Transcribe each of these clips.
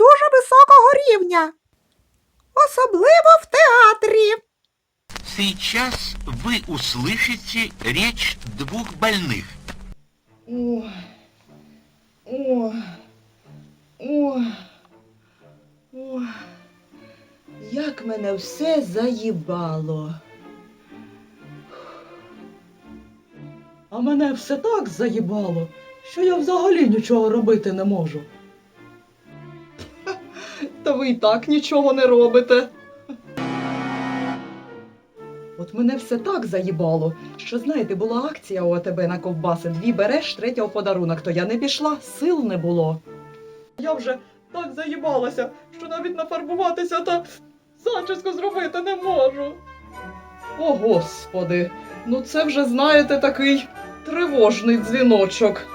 дуже високого рівня, особливо в театрі. Сейчас ви услышите річ двох больних. О, о, о, о, як мене все заїбало. А мене все так заїбало, що я взагалі нічого робити не можу. Та ви і так нічого не робите. От мене все так заїбало, що знаєте, була акція у АТБ на ковбаси. Дві береш, третього подарунок, то я не пішла, сил не було. Я вже так заїбалася, що навіть нафарбуватися та зачіску зробити не можу. О, господи, ну це вже, знаєте, такий тривожний дзвіночок.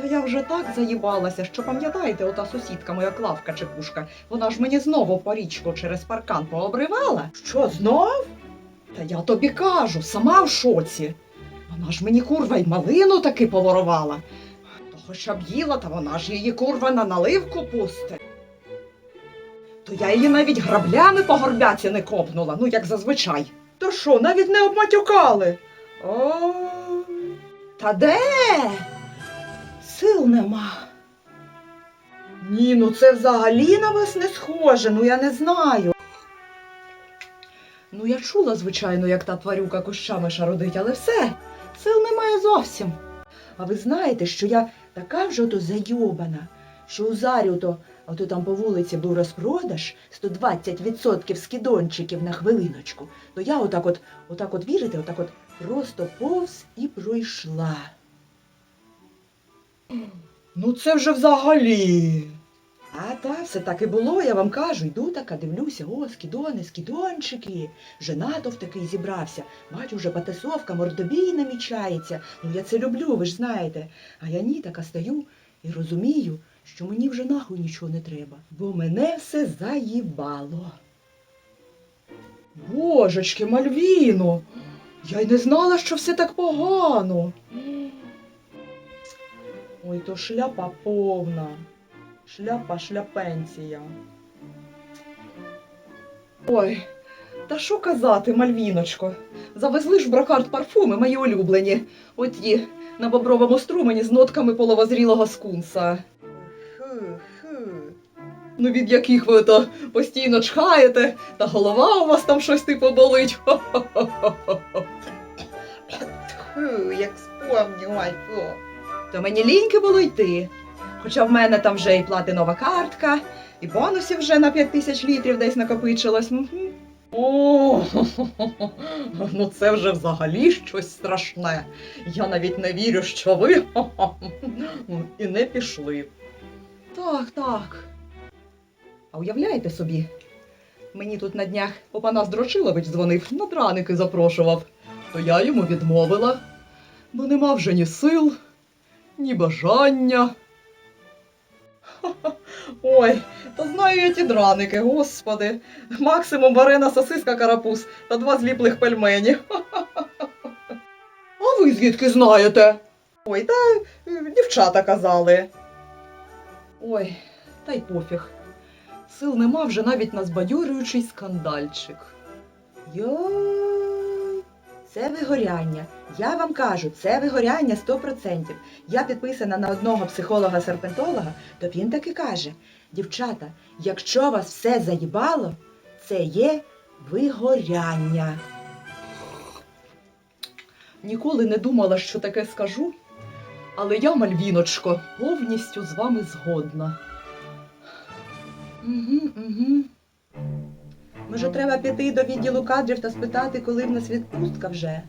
Та я вже так заїбалася, що пам'ятаєте, ота сусідка моя Клавка Чепушка, вона ж мені знову порічку через паркан пообривала. Що, знов? Та я тобі кажу, сама в шоці. Вона ж мені курва й малину таки поворувала. То хоча б їла, та вона ж її курва на наливку пусте. То я її навіть граблями по горбяці не копнула, ну як зазвичай. То що, навіть не обматюкали? Ой. Та де? Сил нема. Ні, ну це взагалі на вас не схоже, ну я не знаю. Ну, я чула, звичайно, як та тварюка кущами шародить, але все, сил немає зовсім. А ви знаєте, що я така вже ото зайобана, що у зарю то, ото там по вулиці був розпродаж 120% скидончиків на хвилиночку, то я отак от, отак от вірите, отак от просто повз і пройшла. Ну це вже взагалі. А та все так і було, я вам кажу, йду така, дивлюся, о, скідони, скідончики. Вже натовп такий зібрався. Бачу, вже потасовка, мордобій намічається. Ну я це люблю, ви ж знаєте. А я ні така стою і розумію, що мені вже нахуй нічого не треба, бо мене все заїбало. Божечки, Мальвіно, я й не знала, що все так погано. Ой, то шляпа повна. Шляпа шляпенція. Ой, та що казати, Мальвіночко? Завезли ж в брокарт парфуми мої улюблені. Оті на бобровому струмені з нотками половозрілого скунса. Ну, від яких ви то постійно чхаєте, та голова у вас там щось типу болить. Тьху, як спомню, ай. То мені ліньки було йти. Хоча в мене там вже і платинова картка, і бонусів вже на 5 тисяч літрів десь накопичилось. О, ну це вже взагалі щось страшне. Я навіть не вірю, що ви і не пішли. Так, так. А уявляєте собі? Мені тут на днях Опанас Дрочилович дзвонив, на драники запрошував. То я йому відмовила, бо нема вже ні сил, ні бажання. Ой, та знаю я ті драники, господи. Максимум варена сосиска карапуз та два зліплих пельмені. А ви звідки знаєте? Ой, та е, дівчата казали. Ой, та й пофіг. Сил нема вже навіть на збадьорюючий скандальчик. Йой, це вигоряння. Я вам кажу, це вигоряння 100%. Я підписана на одного психолога-серпентолога, то він таки каже: дівчата, якщо вас все заїбало, це є вигоряння. Ніколи не думала, що таке скажу, але я, Мальвіночко, повністю з вами згодна. Угу, угу. Може, треба піти до відділу кадрів та спитати, коли в нас відпустка вже.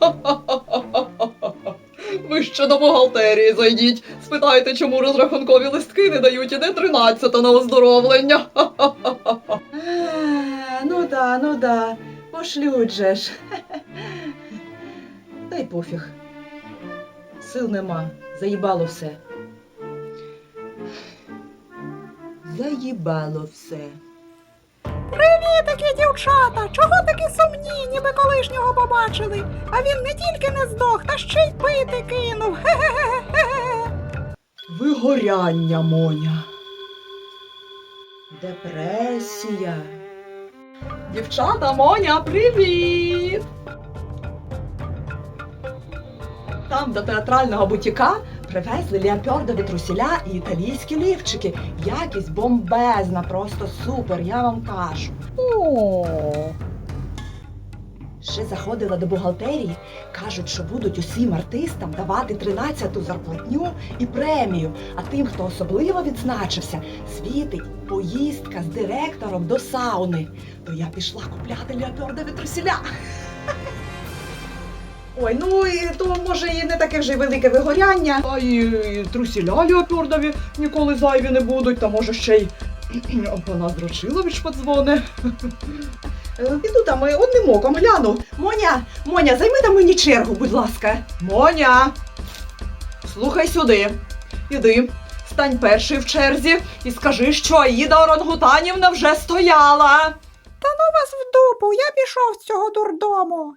Ви ще до бухгалтерії зайдіть. Спитайте, чому розрахункові листки не дають і де 13 на оздоровлення. А, ну да, ну да. Пошлють же ж. Та й пофіг. Сил нема. Заїбало все. Заїбало все. Такі дівчата, чого такі сумні, ніби колишнього побачили? А він не тільки не здох, та ще й пити кинув. Хе-хе-хе-хе. Вигоряння, Моня. Депресія. Дівчата, Моня, привіт! Там до театрального бутіка привезли леопардові трусіля і італійські лівчики. Якість бомбезна, просто супер, я вам кажу. О, Ще заходила до бухгалтерії, кажуть, що будуть усім артистам давати 13-ту зарплатню і премію. А тим, хто особливо відзначився, світить поїздка з директором до сауни. То я пішла купляти леопардові трусіля. Ой, ну і то може і не таке вже й велике вигоряння. А і трусіля леопардові ніколи зайві не будуть, та може ще й Пана Здрочилович подзвоне. Піду там е, одним оком гляну. Моня, Моня, займи там мені чергу, будь ласка. Моня. Слухай сюди. Іди, стань перший в черзі і скажи, що Аїда Орангутанівна вже стояла. та ну вас в дупу, я пішов з цього дурдому.